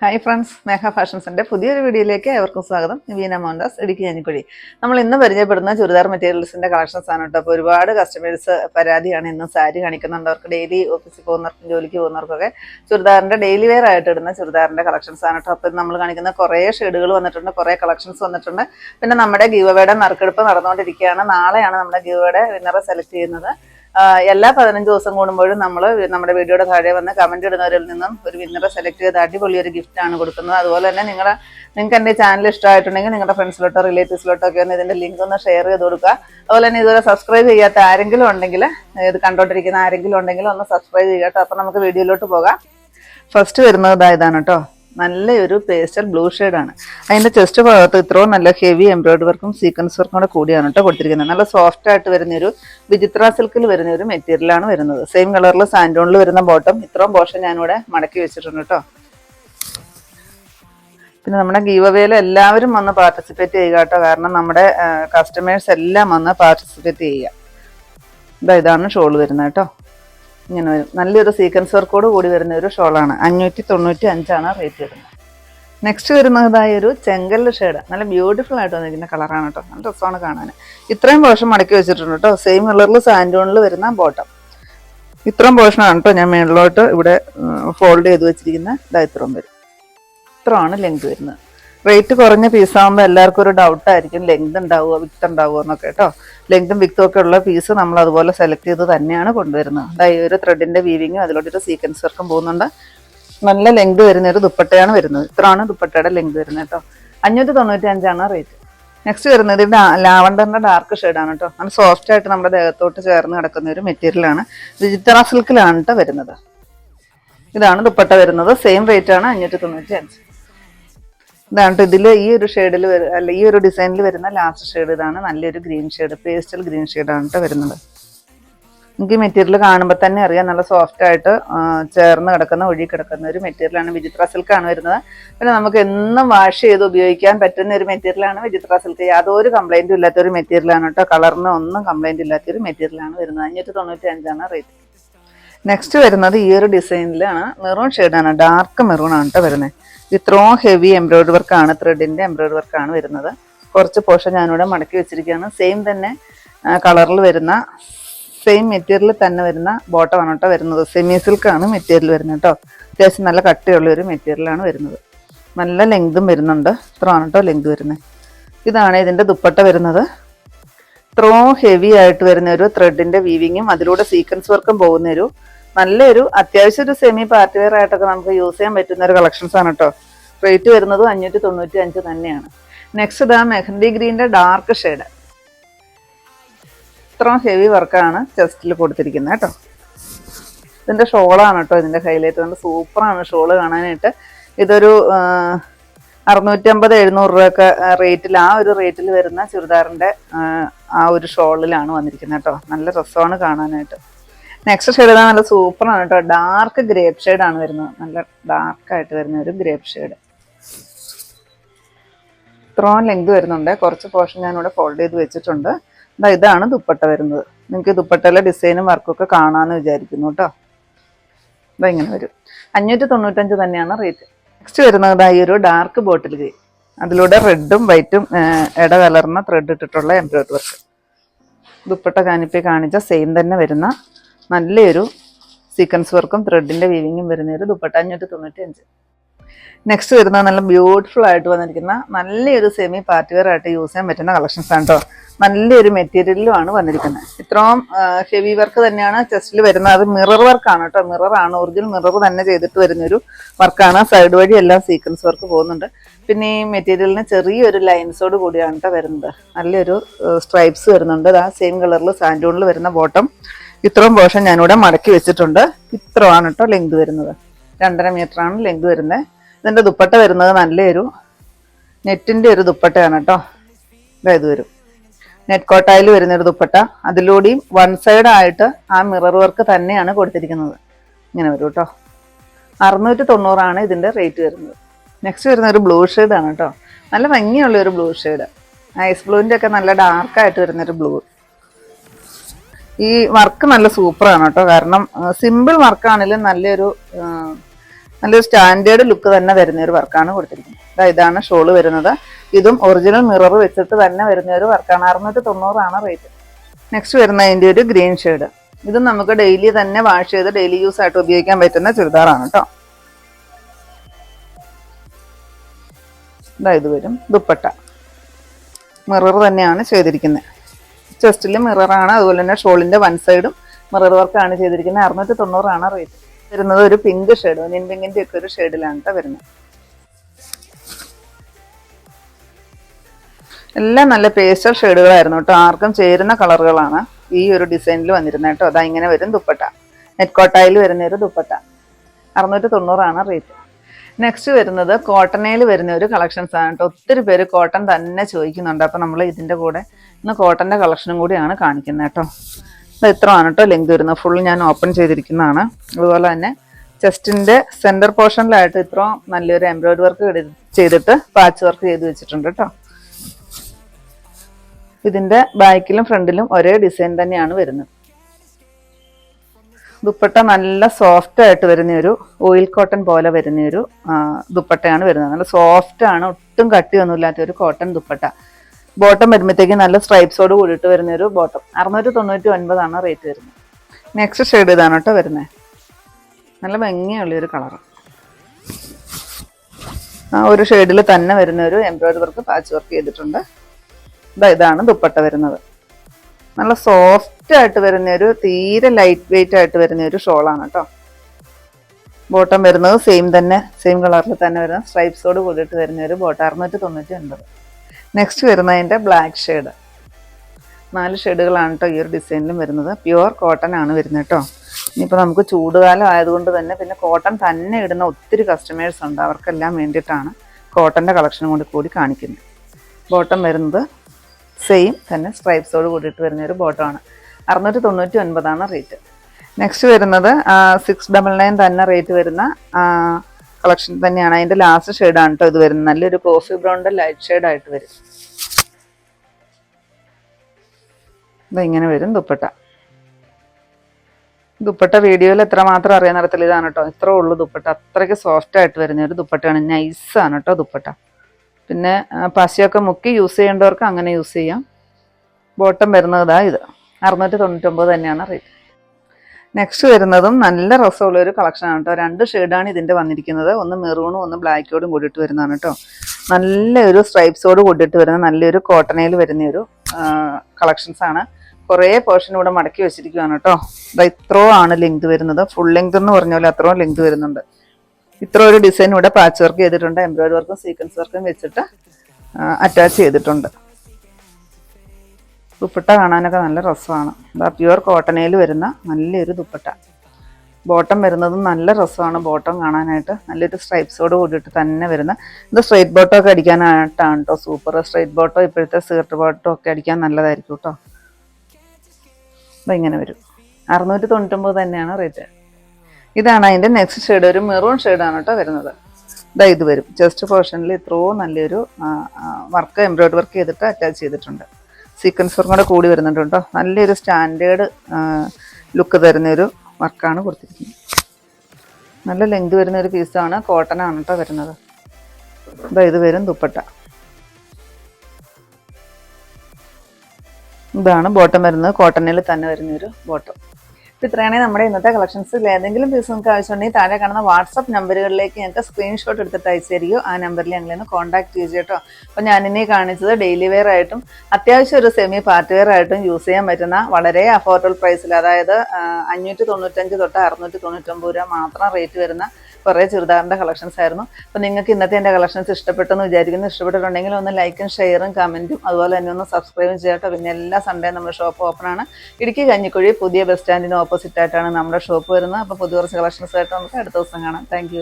Hi friends മേഘ ഫാഷൻസിന്റെ പുതിയൊരു വീഡിയോയിലേക്ക് ഏവർക്കും സ്വാഗതം. വീന മോഹൻദാസ് ഇടുക്കി അനിക്കുഴി നമ്മൾ ഇന്ന് പരിചയപ്പെടുന്ന ചുരിദാർ മെറ്റീരിയൽസിന്റെ കളക്ഷൻസ് ആണ് കേട്ടോ. അപ്പോൾ ഒരുപാട് കസ്റ്റമേഴ്സ് പരാതിയാണ് ഇന്ന് സാരി കാണിക്കുന്നുണ്ട്. അവർക്ക് ഡെയിലി ഓഫീസിൽ പോകുന്നവർക്കും ജോലിക്ക് പോകുന്നവർക്കൊക്കെ ചുരിദാറിന്റെ ഡെയിലി വെയർ ആയിട്ട് ഇടുന്ന ചുരിദാറിന്റെ കളക്ഷൻസ് ആണ് കേട്ടോ. അപ്പോൾ നമ്മൾ കാണിക്കുന്ന കുറേ ഷെയ്ഡുകൾ വന്നിട്ടുണ്ട് കുറേ കളക്ഷൻസ് വന്നിട്ടുണ്ട്. പിന്നെ നമ്മുടെ ഗീവയുടെ നറുക്കെടുപ്പ് നടന്നുകൊണ്ടിരിക്കുകയാണ്. നാളെയാണ് നമ്മുടെ ഗീവയുടെ വിന്നറെ സെലക്ട് ചെയ്യുന്നത്. എല്ലാ പതിനഞ്ച് ദിവസം കൂടുമ്പോഴും നമ്മൾ നമ്മുടെ വീഡിയോയുടെ താഴെ വന്ന് കമന്റ് ഇടുന്നവരിൽ നിന്നും ഒരു വിന്നറെ സെലക്ട് ചെയ്ത് അടിപൊളി ഒരു ഗിഫ്റ്റ് ആണ് കൊടുക്കുന്നത്. അതുപോലെ തന്നെ നിങ്ങളുടെ നിങ്ങൾക്ക് എന്റെ ചാനൽ ഇഷ്ടമായിട്ടുണ്ടെങ്കിൽ നിങ്ങളുടെ ഫ്രണ്ട്സിലോട്ടോ റിലേറ്റീവ്സിലോട്ടോ ഒക്കെ ഒന്ന് ഇതിന്റെ ലിങ്ക് ഒന്ന് ഷെയർ ചെയ്ത് കൊടുക്കുക. അതുപോലെ തന്നെ ഇതുവരെ സബ്സ്ക്രൈബ് ചെയ്യാത്ത ആരെങ്കിലും ഉണ്ടെങ്കിൽ ഇത് കണ്ടോണ്ടിരിക്കുന്ന ആരെങ്കിലും ഉണ്ടെങ്കിൽ ഒന്ന് സബ്സ്ക്രൈബ് ചെയ്യാട്ടോ കേട്ടോ. അപ്പം നമുക്ക് വീഡിയോയിലോട്ട് പോകാം. ഫസ്റ്റ് വരുന്നത് ഇതാ ഇതാണ് കേട്ടോ. നല്ലൊരു പേസ്റ്റൽ ബ്ലൂ ആണ് അതിന്റെ ചെസ്റ്റ് ഭാഗത്ത് ഇത്രയും നല്ല ഹെവി എംബ്രോയിഡറി വർക്കും സീക്വൻസ് വർക്കും കൂടെ കൂടിയാണ് കേട്ടോ കൊടുത്തിരിക്കുന്നത്. നല്ല സോഫ്റ്റ് ആയിട്ട് വരുന്ന ഒരു വിചിത്ര സിൽക്കിൽ വരുന്ന ഒരു മെറ്റീരിയലാണ് വരുന്നത്. സെയിം കളറിൽ സാൻഡോണിൽ വരുന്ന ബോട്ടം ഇത്രയും പോർഷൻ ഞാനിവിടെ മടക്കി വെച്ചിട്ടുണ്ട് കേട്ടോ പിന്നെ നമ്മുടെ ഗീവവേയിൽ എല്ലാവരും വന്ന് പാർട്ടിസിപ്പേറ്റ് ചെയ്യുക കേട്ടോ കാരണം നമ്മുടെ കസ്റ്റമേഴ്സ് എല്ലാം വന്ന് പാർട്ടിസിപ്പേറ്റ് ചെയ്യുക. ഇതാ ഇതാണ് ഷോൾ വരുന്നത് കേട്ടോ ഇങ്ങനെ വരും നല്ലൊരു സീക്വൻസ് വർക്കോട് കൂടി വരുന്ന ഒരു ഷോളാണ്. അഞ്ഞൂറ്റി തൊണ്ണൂറ്റി അഞ്ചാണ് റേറ്റ് വരുന്നത്. നെക്സ്റ്റ് വരുന്നതായ ഒരു ചെങ്കല്ല് ഷെയ്ഡ് നല്ല ബ്യൂട്ടിഫുൾ ആയിട്ട് വന്നിരിക്കുന്ന കളറാണ് കേട്ടോ നല്ല രസമാണ് കാണാൻ ഇത്രയും പോർഷൻ മടക്കി വെച്ചിട്ടുണ്ട് കേട്ടോ സെയിം കളറിൽ സാൻഡോണിൽ വരുന്ന ബോട്ടം ഇത്രയും പോർഷനാണ് കേട്ടോ ഞാൻ മേളിലോട്ട് ഇവിടെ ഫോൾഡ് ചെയ്ത് വെച്ചിരിക്കുന്ന ഇതാ ഇത്രയും വരും ഇത്രയാണ് ലെങ്ത് വരുന്നത്. റേറ്റ് കുറഞ്ഞ പീസാകുമ്പോൾ എല്ലാവർക്കും ഒരു ഡൗട്ട് ആയിരിക്കും. ലെങ്ത് ഉണ്ടാവുക വിത്ത് ഉണ്ടാവുക എന്നൊക്കെ കേട്ടോ. ലെങ്തും വിത്തും ഒക്കെ ഉള്ള പീസ് നമ്മൾ അതുപോലെ സെലക്ട് ചെയ്ത് തന്നെയാണ് കൊണ്ടുവരുന്നത്. അതായത് ഒരു ത്രെഡിന്റെ വീവിങ്ങും അതിലോട്ടൊരു സീക്വൻസ് വർക്കും പോകുന്നുണ്ട്. നല്ല ലെങ്ത് വരുന്ന ഒരു ദുപ്പട്ടയാണ് വരുന്നത്. ഇത്രയാണ് ദുപ്പട്ടയുടെ ലെങ്ത് വരുന്നത് കേട്ടോ. അഞ്ഞൂറ്റി തൊണ്ണൂറ്റി അഞ്ചാണ് റേറ്റ് നെക്സ്റ്റ് വരുന്നത് ലാവണ്ടറിന്റെ ഡാർക്ക് ഷെയ്ഡാണ് കേട്ടോ. നല്ല സോഫ്റ്റ് ആയിട്ട് നമ്മുടെ ദേഹത്തോട്ട് ചേർന്ന് കിടക്കുന്ന ഒരു മെറ്റീരിയലാണ് വിചിത്ര സിൽക്കിലാണ് കേട്ടോ വരുന്നത്. ഇതാണ് ദുപ്പട്ട വരുന്നത്. സെയിം റേറ്റ് ആണ് അഞ്ഞൂറ്റി തൊണ്ണൂറ്റി അഞ്ച് ഇതാണ് ഇതിൽ ഈ ഒരു ഷെയ്ഡിൽ അല്ല ഈ ഒരു ഡിസൈനിൽ വരുന്ന ലാസ്റ്റ് ഷെയ്ഡ് ഇതാണ്. നല്ലൊരു ഗ്രീൻ ഷെയ്ഡ് പേസ്റ്റൽ ഗ്രീൻ ഷെയ്ഡാണ് കേട്ടോ വരുന്നത്. എനിക്ക് മെറ്റീരിയൽ കാണുമ്പോൾ തന്നെ അറിയാം. നല്ല സോഫ്റ്റ് ആയിട്ട് ചേർന്ന് കിടക്കുന്ന ഒഴുകി കിടക്കുന്ന ഒരു മെറ്റീരിയലാണ് വിചിത്ര സിൽക്കാണ് വരുന്നത്. പിന്നെ നമുക്ക് എന്നും വാഷ് ചെയ്ത് ഉപയോഗിക്കാൻ പറ്റുന്ന ഒരു മെറ്റീരിയലാണ് വിചിത്ര സിൽക്ക് യാതൊരു കംപ്ലൈന്റും ഇല്ലാത്ത ഒരു മെറ്റീരിയലാണ് കേട്ടോ കളറിന് ഒന്നും കംപ്ലൈന്റ് ഇല്ലാത്ത ഒരു മെറ്റീരിയലാണ് വരുന്നത്. അഞ്ഞൂറ്റി തൊണ്ണൂറ്റി അഞ്ചാണ് റേറ്റ് നെക്സ്റ്റ് വരുന്നത് ഈ ഒരു ഡിസൈനിലാണ് മെറൂൺ ഷെയ്ഡാണ് ഡാർക്ക് മെറൂൺ ആണ് കേട്ടോ വരുന്നത്. ഇത്രയും ഹെവി എംബ്രോയിഡറി വർക്കാണ് ത്രെഡിന്റെ എംബ്രോയിഡറി വർക്കാണ് വരുന്നത്. കുറച്ച് പോർഷൻ ഞാനിവിടെ മടക്കി വെച്ചിരിക്കുകയാണ്. സെയിം തന്നെ കളറിൽ വരുന്ന സെയിം മെറ്റീരിയൽ തന്നെ വരുന്ന ബോട്ടമാണ് കേട്ടോ വരുന്നത്. സെമി സിൽക്കാണ് മെറ്റീരിയൽ വരുന്നത് കേട്ടോ. അത്യാവശ്യം നല്ല കട്ടിയുള്ള ഒരു മെറ്റീരിയലാണ് വരുന്നത്. നല്ല ലെങ്തും വരുന്നുണ്ട്. ഇത്രയാണ് കേട്ടോ ലെങ്ത് വരുന്നത്. ഇതാണ് ഇതിന്റെ ദുപ്പട്ട വരുന്നത്. ഇത്രയും ഹെവി ആയിട്ട് വരുന്ന ഒരു ത്രെഡിന്റെ വീവിങ്ങും അതിലൂടെ സീക്വൻസ് വർക്കും പോകുന്ന ഒരു നല്ലൊരു അത്യാവശ്യം ഒരു സെമി പാർട്ടി വെയർ ആയിട്ടൊക്കെ നമുക്ക് യൂസ് ചെയ്യാൻ പറ്റുന്ന ഒരു കളക്ഷൻസ് ആണ് കേട്ടോ റേറ്റ് വരുന്നത് അഞ്ഞൂറ്റി തൊണ്ണൂറ്റി അഞ്ച് തന്നെയാണ്. നെക്സ്റ്റ് ഇതാ മെഹന്തി ഗ്രീന്റെ ഡാർക്ക് ഷെയ്ഡ് ഇത്രയും ഹെവി വർക്കാണ് ചെസ്റ്റിൽ കൊടുത്തിരിക്കുന്നത് കേട്ടോ. ഇതിന്റെ ഷോളാണ് കേട്ടോ ഇതിന്റെ ഹൈലൈറ്റ് നല്ല സൂപ്പറാണ് ഷോൾ കാണാനായിട്ട്. ഇതൊരു അറുന്നൂറ്റമ്പത് എഴുന്നൂറ് രൂപയൊക്കെ റേറ്റിൽ ആ ഒരു റേറ്റിൽ വരുന്ന ചുരിദാറിന്റെ ആ, ആ ഒരു ഷോളിലാണ് വന്നിരിക്കുന്നത് കേട്ടോ നല്ല രസമാണ് കാണാനായിട്ട്. നെക്സ്റ്റ് ഷെയ്ഡ് ഇതാ നല്ല സൂപ്പറാണ് കേട്ടോ ഡാർക്ക് ഗ്രേപ്പ് ആണ് വരുന്നത്. നല്ല ഡാർക്ക് ആയിട്ട് വരുന്ന ഒരു ഗ്രേപ്പ് ഷെയ്ഡ് ഇത്രയും ലെങ്ത് വരുന്നുണ്ട്. കുറച്ച് പോർഷൻ ഞാനിവിടെ ഫോൾഡ് ചെയ്ത് വെച്ചിട്ടുണ്ട്. എന്താ ഇതാണ് ദുപ്പട്ട വരുന്നത്. നിങ്ങൾക്ക് ദുപ്പട്ടയിലെ ഡിസൈനും വർക്കൊക്കെ കാണാമെന്ന് വിചാരിക്കുന്നു കേട്ടോ ഇതാ ഇങ്ങനെ വരും. അഞ്ഞൂറ്റി തൊണ്ണൂറ്റഞ്ച് തന്നെയാണ് റേറ്റ് നെക്സ്റ്റ് വരുന്നത് ഈ ഒരു ഡാർക്ക് ബോട്ടിൽ ഗ്രീൻ അതിലൂടെ റെഡും വൈറ്റും ഇട കലർന്ന ത്രെഡ് ഇട്ടിട്ടുള്ള എംബ്രോയിഡറി വർക്ക് ദുപ്പട്ട കാനിപ്പി കാണിച്ച സെയിം തന്നെ വരുന്ന നല്ലൊരു സീക്വൻസ് വർക്കും ത്രെഡിന്റെ വീവിങ്ങും വരുന്ന ഒരു ദുപ്പട്ട അഞ്ഞൂറ്റി തൊണ്ണൂറ്റി അഞ്ച് നെക്സ്റ്റ് വരുന്നത് നല്ല ബ്യൂട്ടിഫുൾ ആയിട്ട് വന്നിരിക്കുന്ന നല്ലൊരു സെമി പാർട്ടി വെയർ ആയിട്ട് യൂസ് ചെയ്യാൻ പറ്റുന്ന കളക്ഷൻസ് ആണ് കേട്ടോ നല്ലൊരു മെറ്റീരിയലുമാണ് വന്നിരിക്കുന്നത്. ഇത്രയും ഹെവി വർക്ക് തന്നെയാണ് ചെസ്റ്റിൽ വരുന്നത്. അത് മിറർ വർക്കാണ് കേട്ടോ മിറർ ആണ്. ഒറിജിനൽ മിറർ തന്നെ ചെയ്തിട്ട് വരുന്നൊരു വർക്കാണ് സൈഡ് വഴി എല്ലാം സീക്വൻസ് വർക്ക് പോകുന്നുണ്ട്. പിന്നെ ഈ മെറ്റീരിയലിന് ചെറിയൊരു ലൈൻസോട് കൂടിയാണ് കേട്ടോ വരുന്നത്. നല്ലൊരു സ്ട്രൈപ്സ് വരുന്നുണ്ട്. ആ സെയിം കളറിൽ സാൻഡൂണിൽ വരുന്ന ബോട്ടം ഇത്രയും പോർഷൻ ഞാനിവിടെ മടക്കി വെച്ചിട്ടുണ്ട്. ഇത്രയാണ് കേട്ടോ ലെങ്ത് വരുന്നത്. രണ്ടര ആണ് ലെങ്ത് വരുന്നത്. ഇതിന്റെ ദുപ്പട്ട വരുന്നത് നല്ലൊരു നെറ്റിന്റെ ഒരു ദുപ്പട്ടയാണ് കേട്ടോ ഇത് വരും. നെറ്റ് കോട്ടായിൽ വരുന്ന ഒരു ദുപ്പട്ട. അതിലൂടെയും വൺ സൈഡ് ആയിട്ട് ആ മിറർ വർക്ക് തന്നെയാണ് കൊടുത്തിരിക്കുന്നത്. ഇങ്ങനെ വരും കേട്ടോ അറുന്നൂറ്റി തൊണ്ണൂറാണ് ഇതിന്റെ റേറ്റ് വരുന്നത്. നെക്സ്റ്റ് വരുന്ന ഒരു ബ്ലൂ ഷെയ്ഡാണ് കേട്ടോ നല്ല ഭംഗിയുള്ള ഒരു ബ്ലൂ ഷെയ്ഡ് ഐസ് ബ്ലൂവിന്റെ ഒക്കെ നല്ല ഡാർക്കായിട്ട് വരുന്നൊരു ബ്ലൂ ഈ വർക്ക് നല്ല സൂപ്പറാണ് കേട്ടോ. കാരണം സിമ്പിൾ വർക്കാണെങ്കിലും നല്ലൊരു നല്ലൊരു സ്റ്റാൻഡേർഡ് ലുക്ക് തന്നെ വരുന്ന ഒരു വർക്കാണ് കൊടുത്തിരിക്കുന്നത്. ഇതാണ് ഷോൾ വരുന്നത്. ഇതും ഒറിജിനൽ മിറർ വെച്ചിട്ട് തന്നെ വരുന്ന ഒരു വർക്കാണ് അറുന്നൂറ്റി തൊണ്ണൂറാണ് റേറ്റ് നെക്സ്റ്റ് വരുന്ന അതിന്റെ ഒരു ഗ്രീൻ ഷെയ്ഡ് ഇത് നമുക്ക് ഡെയിലി തന്നെ വാഷ് ചെയ്ത് ഡെയിലി യൂസ് ആയിട്ട് ഉപയോഗിക്കാൻ പറ്റുന്ന ചുരിദാറാണ് കേട്ടോ. ഇതാ ഇത് വരും. ദുപ്പട്ട. മിറർ തന്നെയാണ് ചെയ്തിരിക്കുന്നത്. ചെസ്റ്റിൽ മിററാണ് അതുപോലെ തന്നെ ഷോളിന്റെ വൺ സൈഡും മിറർ വർക്കാണ് ചെയ്തിരിക്കുന്നത്. അറുന്നൂറ്റി തൊണ്ണൂറാണ് റേറ്റ് വരുന്നത് ഒരു പിങ്ക് ഷെയ്ഡ് ഒനിയൻ പിങ്കിന്റെ ഒക്കെ ഒരു ഷെയ്ഡിലാണ് കേട്ടോ വരുന്നത്. എല്ലാം നല്ല പേസ്റ്റൽ ഷെയ്ഡുകളായിരുന്നു കേട്ടോ ആർക്കും ചേരുന്ന കളറുകളാണ് ഈ ഒരു ഡിസൈനിൽ വന്നിരുന്നത് കേട്ടോ അതാ ഇങ്ങനെ വരും ദുപ്പട്ട. നെറ്റ് കോട്ടായിൽ വരുന്ന ഒരു ദുപ്പട്ട. അറുന്നൂറ്റി തൊണ്ണൂറാണ് റേറ്റ് നെക്സ്റ്റ് വരുന്നത് കോട്ടണയിൽ വരുന്ന ഒരു കളക്ഷൻസ് ആണ് കേട്ടോ. ഒത്തിരി പേര് കോട്ടൺ തന്നെ ചോദിക്കുന്നുണ്ട്. അപ്പം നമ്മൾ ഇതിന്റെ കൂടെ ഇന്ന് കോട്ടന്റെ കളക്ഷനും കൂടിയാണ് കാണിക്കുന്നത് കേട്ടോ. ഇത് ഇത്രയാണ് കേട്ടോ ലെങ്ത് വരുന്നത്. ഫുൾ ഞാൻ ഓപ്പൺ ചെയ്തിരിക്കുന്നതാണ്. അതുപോലെ തന്നെ ചെസ്റ്റിന്റെ സെന്റർ പോർഷനിലായിട്ട് ഇത്രയും നല്ലൊരു എംബ്രോയിഡറി വർക്ക് ചെയ്തിട്ട് പാച്ച് വർക്ക് ചെയ്ത് വെച്ചിട്ടുണ്ട് കേട്ടോ. ഇതിന്റെ ബാക്കിലും ഫ്രണ്ടിലും ഒരേ ഡിസൈൻ തന്നെയാണ് വരുന്നത്. ദുപ്പട്ട നല്ല സോഫ്റ്റ് ആയിട്ട് വരുന്ന ഒരു ഓയിൽ കോട്ടൺ പോലെ വരുന്ന ഒരു ദുപ്പട്ടയാണ് വരുന്നത്. നല്ല സോഫ്റ്റ് ആണ് ഒട്ടും കട്ടിയൊന്നുമില്ലാത്ത ഒരു കോട്ടൺ ദുപ്പട്ട. ബോട്ടം വരുമ്പോഴത്തേക്ക് നല്ല സ്ട്രൈപ്സോട് കൂടിയിട്ട് വരുന്ന ഒരു ബോട്ടം അറുന്നൂറ്റി തൊണ്ണൂറ്റി ഒൻപതാണ് റേറ്റ് വരുന്നത്. നെക്സ്റ്റ് ഷെയ്ഡ് ഇതാണ് കേട്ടോ വരുന്നത് നല്ല ഭംഗിയുള്ള ഒരു കളറ് ആ ഒരു ഷെയ്ഡിൽ തന്നെ വരുന്ന ഒരു എംബ്രോയിഡറി വർക്ക് പാച്ച് വർക്ക് ചെയ്തിട്ടുണ്ട്. ഇതാ ഇതാണ് ദുപ്പട്ട വരുന്നത്. നല്ല സോഫ്റ്റ് ആയിട്ട് വരുന്ന ഒരു തീരെ ലൈറ്റ് വെയിറ്റ് ആയിട്ട് വരുന്ന ഒരു ഷോളാണ് കേട്ടോ ബോട്ടം വരുന്നത് സെയിം തന്നെ സെയിം കളറിൽ തന്നെ വരുന്ന സ്ട്രൈപ്സോട് കൂടിയിട്ട് വരുന്ന ഒരു ബോട്ടം അറുന്നൂറ്റി തൊണ്ണൂറ്റി ഒൻപത് നെക്സ്റ്റ് വരുന്നതിന്റെ ബ്ലാക്ക് ഷെയ്ഡ് നാല് ഷെയ്ഡുകളാണ് കേട്ടോ ഈ ഒരു ഡിസൈനിലും വരുന്നത്. പ്യുവർ കോട്ടൺ ആണ് വരുന്നത് കേട്ടോ ഇനിയിപ്പോൾ നമുക്ക് ചൂടുകാലം ആയതുകൊണ്ട് തന്നെ പിന്നെ കോട്ടൺ തന്നെ ഇടുന്ന ഒത്തിരി കസ്റ്റമേഴ്സ് ഉണ്ട്. അവർക്കെല്ലാം വേണ്ടിയിട്ടാണ് കോട്ടന്റെ കളക്ഷനും കൂടി കൂടി കാണിക്കുന്നത്. ബോട്ടം വരുന്നത് സെയിം തന്നെ സ്ട്രൈപ്സോട് കൂടിയിട്ട് വരുന്ന ഒരു ബോട്ടമാണ് അറുന്നൂറ്റി തൊണ്ണൂറ്റി ഒൻപതാണ് റേറ്റ്. നെക്സ്റ്റ് വരുന്നത് സിക്സ് ഡബിൾ നയൻ തന്നെ റേറ്റ് വരുന്ന കളക്ഷൻ തന്നെയാണ്. അതിന്റെ ലാസ്റ്റ് ഷെയ്ഡാണ് കേട്ടോ ഇത് വരുന്നത്. നല്ലൊരു കോഫി ബ്രൗണിന്റെ ലൈറ്റ് ഷെയ്ഡായിട്ട് വരും. ഇതെങ്ങനെ വരും ദുപ്പട്ട. ദുപ്പട്ട വീഡിയോയിൽ എത്ര മാത്രം അറിയാൻ നടത്തില്ല ഇതാണ് കേട്ടോ ഇത്രേ ഉള്ളൂ ദുപ്പട്ട. അത്രയ്ക്ക് സോഫ്റ്റ് ആയിട്ട് വരുന്ന ഒരു ദുപ്പട്ടയാണ്. നൈസാണ് കേട്ടോ ദുപ്പട്ട. പിന്നെ പശയൊക്കെ മുക്കി യൂസ് ചെയ്യേണ്ടവർക്ക് അങ്ങനെ യൂസ് ചെയ്യാം. ബോട്ടം വരുന്നത് ഇതാ ഇത്. അറുന്നൂറ്റി തൊണ്ണൂറ്റൊമ്പത് തന്നെയാണ് റേറ്റ് നെക്സ്റ്റ് വരുന്നതും നല്ല രസമുള്ള ഒരു കളക്ഷനാണ് കേട്ടോ. രണ്ട് ഷെയ്ഡാണ് ഇതിന്റെ വന്നിരിക്കുന്നത്. ഒന്ന് മെറൂണും ഒന്ന് ബ്ലാക്കോടും കൂടിയിട്ട് വരുന്നതാണ് കേട്ടോ. നല്ലൊരു സ്ട്രൈപ്സോട് കൂടിയിട്ട് വരുന്ന നല്ലൊരു കോട്ടണയിൽ വരുന്ന ഒരു കളക്ഷൻസ് ആണ്. കുറേ പോർഷൻ ഇവിടെ മടക്കി വെച്ചിരിക്കുകയാണ് കേട്ടോ. ഇതാ ഇത്രയോ ആണ് ലെങ്ത് വരുന്നത്. ഫുൾ ലെങ്ത് എന്ന് പറഞ്ഞ പോലെ അത്രയും ലെങ്ത് വരുന്നുണ്ട്. ഇത്ര ഒരു ഡിസൈൻ ഇവിടെ പാച്ച് വർക്ക് ചെയ്തിട്ടുണ്ട്. എംബ്രോയിഡറി വർക്കും സീക്വൻസ് വർക്കും വെച്ചിട്ട് അറ്റാച്ച് ചെയ്തിട്ടുണ്ട്. ദുപ്പട്ട കാണാനൊക്കെ നല്ല രസമാണ്. അതാ പ്യുവർ കോട്ടണയിൽ വരുന്ന നല്ലൊരു ദുപ്പട്ട. ബോട്ടം വരുന്നതും നല്ല രസമാണ് ബോട്ടം കാണാനായിട്ട്. നല്ലൊരു സ്ട്രൈപ്സോട് കൂടിയിട്ട് തന്നെ വരുന്ന. ഇത് സ്ട്രൈറ്റ് ബോട്ടോ ഒക്കെ അടിക്കാനായിട്ടാണ് കേട്ടോ സൂപ്പർ സ്ട്രൈറ്റ് ബോട്ടോ ഇപ്പോഴത്തെ സീർട്ട് ബോട്ടോ ഒക്കെ അടിക്കാൻ നല്ലതായിരിക്കും കേട്ടോ അപ്പം ഇങ്ങനെ വരും. അറുന്നൂറ്റി തൊണ്ണൂറ്റൊമ്പത് തന്നെയാണ് റേറ്റ് ഇതാണ് അതിന്റെ നെക്സ്റ്റ് ഷെയ്ഡ് ഒരു മെറൂൺ ഷെയ്ഡാണ് കേട്ടോ വരുന്നത്. ഇതാ ഇത് വരും. ചെസ്റ്റ് പോർഷനിൽ ഇത്രയും നല്ലൊരു വർക്ക് എംബ്രോയിഡറി വർക്ക് ചെയ്തിട്ട് അറ്റാച്ച് ചെയ്തിട്ടുണ്ട്. സീക്വൻസ് വർക്കും കൂടെ കൂടി വരുന്നുണ്ട് കേട്ടോ. നല്ലൊരു സ്റ്റാൻഡേർഡ് ലുക്ക് തരുന്നൊരു വർക്കാണ് കൊടുത്തിരിക്കുന്നത്. നല്ല ലെങ്ത് വരുന്ന ഒരു പീസാണ് ആണ് കേട്ടോ വരുന്നത്. ഇതാ ഇത് വരും ദുപ്പട്ട. ഇതാണ് ബോട്ടം വരുന്നത്. കോട്ടണിൽ തന്നെ വരുന്നൊരു ബോട്ടം ഇത്രയാണ് നമ്മുടെ ഇന്നത്തെ കളക്ഷൻസിൽ ഏതെങ്കിലും പീസ് നിങ്ങൾക്ക് ആവശ്യമുണ്ടെങ്കിൽ താഴെ കാണുന്ന വാട്സപ്പ് നമ്പറുകളിലേക്ക് ഞങ്ങൾക്ക് സ്ക്രീൻഷോട്ട് എടുത്തിട്ട് അയച്ചു തരികയോ ആ നമ്പറിൽ ഞങ്ങൾ ഒന്ന് കോൺടാക്ട് ചെയ്യുക കേട്ടോ അപ്പോൾ ഞാനിനി കാണിച്ചത് ഡെയിലി വെയർ ആയിട്ടും അത്യാവശ്യം ഒരു സെമി പാർട്ടി വെയർ ആയിട്ടും യൂസ് ചെയ്യാൻ പറ്റുന്ന വളരെ അഫോർഡബിൾ പ്രൈസിൽ അതായത് അഞ്ഞൂറ്റി തൊണ്ണൂറ്റഞ്ച് തൊട്ട് അറുന്നൂറ്റി തൊണ്ണൂറ്റൊമ്പത് രൂപ മാത്രം റേറ്റ് വരുന്ന കുറേ ചുരിദാറിന്റെ കളക്ഷൻസ് ആയിരുന്നു. അപ്പോൾ നിങ്ങൾക്ക് ഇന്നത്തെ എന്റെ കളക്ഷൻസ് ഇഷ്ടപ്പെട്ടെന്ന് വിചാരിക്കുന്നു. ഇഷ്ടപ്പെട്ടിട്ടുണ്ടെങ്കിൽ ഒന്ന് ലൈക്കും ഷെയറും കമന്റും അതുപോലെ തന്നെ ഒന്ന് സബ്സ്ക്രൈബും ചെയ്യട്ടോ. പിന്നെ എല്ലാ സൺഡേ നമ്മുടെ ഷോപ്പ് ഓപ്പൺ ആണ്. ഇടുക്കി കഞ്ഞിക്കുഴി പുതിയ ബസ് സ്റ്റാൻഡിന് ഓപ്പോസിറ്റ് ആയിട്ടാണ് നമ്മുടെ ഷോപ്പ് വരുന്നത്. അപ്പോൾ പുതിയ കുറച്ച് കളക്ഷൻസ് ആയിട്ട് നമുക്ക് അടുത്ത ദിവസം കാണാം. താങ്ക്